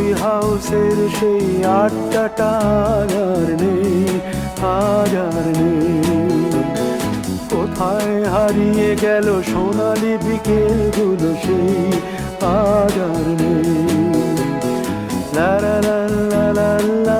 Coffee হাউসের সেই আড্ডাটা আর নেই আজ নেই। কোথায় হারিয়ে গেল সোনালি বিকেলগুলো সেই আজ নেই। লা লা লা লা লা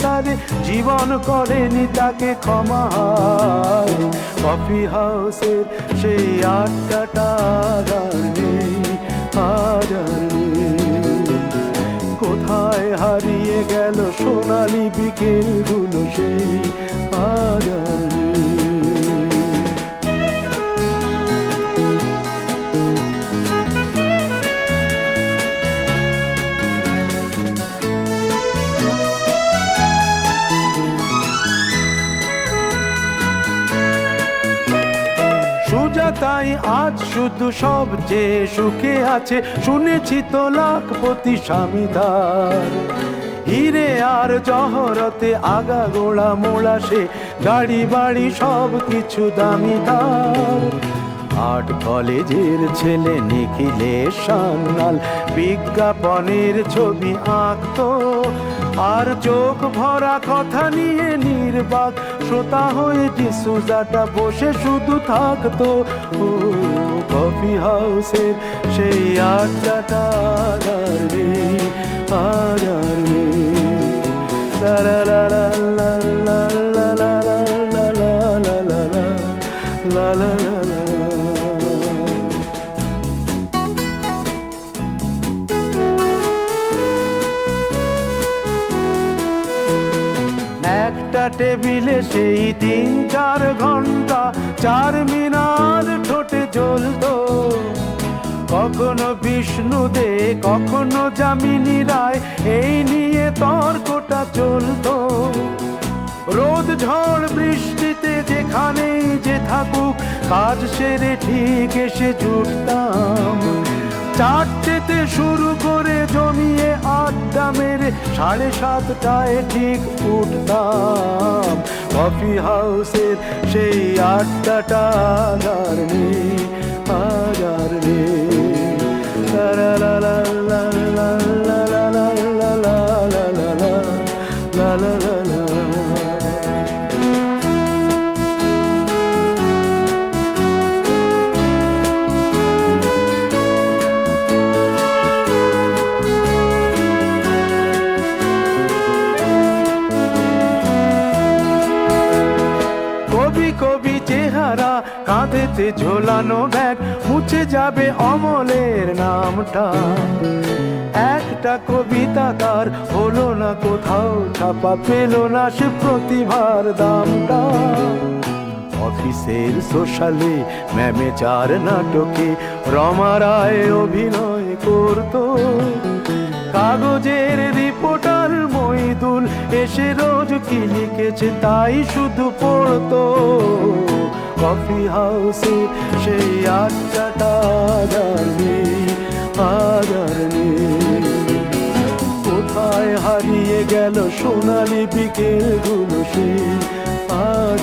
ক্যান্সারে জীবন করেনি তাকে ক্ষমা। কফি হাউসের সেই আর কোথায় হারিয়ে গেল সোনালি বিকেলগুলো সেই সুজাতাই আজ শুধু সবচেয়ে সুখে আছে, শুনেছি তো লাখপতি স্বামীদার। হিরে আর জহরতে আগা গোড়া মোড়া সে, গাড়ি বাড়ি সব কিছু দামিদার আর্ট কলেজের ছেলে নিখিলে সান্নাল বিজ্ঞাপনের ছবি আঁকতো আর চোখ ভরা কথা নিয়ে নির্বাক শ্রোতা হয়ে ডিসুজাটা বসে শুধু থাকতো কফি হাউসের সেই আড্ডাটা আর নেই, আর নেই। লা লা লা লা লা লা লা লা লা লা লা লা লা একটা টেবিলে সেই তিন চার ঘণ্টা, চার মিনার ঠোঁটে জ্বলতো। কখনো বিষ্ণু দে কখনো যামিনী রায়, এই নিয়ে তর্কটা চলতো। রোদ, ঝড়, বৃষ্টিতে যেখানে যে থাকুক, কাজ সেরে ঠিক এসে জুটতাম চারটেতে শুরু করে জমিয়ে আড্ডা মেরে সাড়ে সাতটায় ঠিক উঠতাম। কফি হাউসের সেই আড্ডাটা আর নেই আর নেই কবি চেহারা, কাঁধেতে ঝোলানো ব্যাগ, মুছে যাবে অমলের নামটা। একটা কবিতা তার হলো না কোথাও, ছাপা পেল না সে প্রতিভার দামটা। অফিসের সোশ্যালে ম্যামে চার নাটকে রমা রায় অভিনয় করতো। কাগজের রিপোর্টার মইদুল এসে রোজ কি লিখেছে, তাই শুধু পড়তো। কফি হাউসে সেই আড্ডাটা নেই কোথায় হারিয়ে গেল সোনালি বিকেলগুলো সেই আজ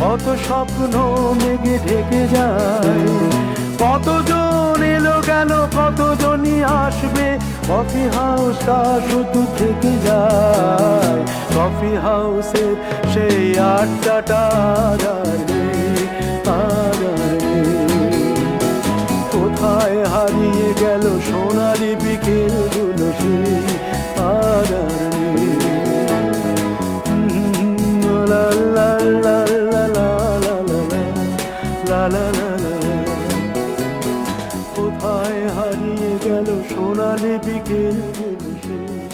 কত স্বপ্ন মেঘে ঢেকে যায়। কতজন এলো গেল, কতজনই আসবে? কফি হাউসটা শুধু থেকে যায়। কফি হাউসের সেই আড্ডাটা। কোথায় হারিয়ে গেল সোনালি গেল সোনালি বিকেল মিশে